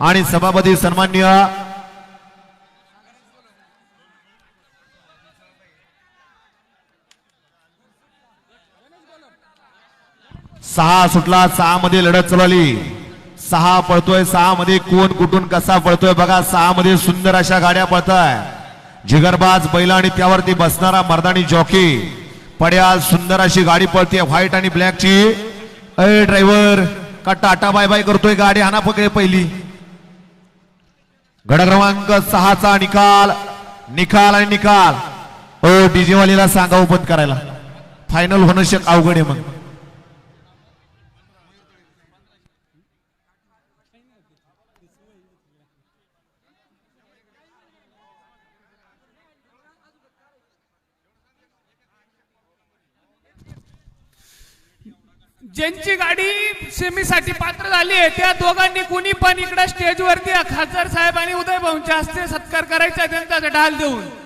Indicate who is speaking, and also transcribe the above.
Speaker 1: आणि सभापती सन्मान्य सहा सुटला सहा मध्ये लढत चालवली सहा पळतोय सहा मध्ये कोण कुठून कसा पळतोय बघा सहा मध्ये सुंदर अशा गाड्या पळताय. जिगरबाज बैल आणि त्यावरती बसणारा मर्दानी जॉकी. पड्या सुंदर अशी गाडी पळते व्हाईट आणि ब्लॅकची. अय ड्रायव्हर का टाटा बाय बाय करतोय गाडी हाना पकडे पहिली. गड क्रमांक सहाचा निकाल निकाल आणि निकाल. ओ डीजेवालीला सांगा बंद करायला. फायनल होणं शक अवघड आहे मग.
Speaker 2: ज्यांची गाडी सेमीसाठी पात्र झाली आहे त्या दोघांनी कुणी पण इकडे स्टेजवरती खासदार साहेब आणि उदय भाऊंच्या हस्ते सत्कार करायचा त्यांचा ढाल देऊन.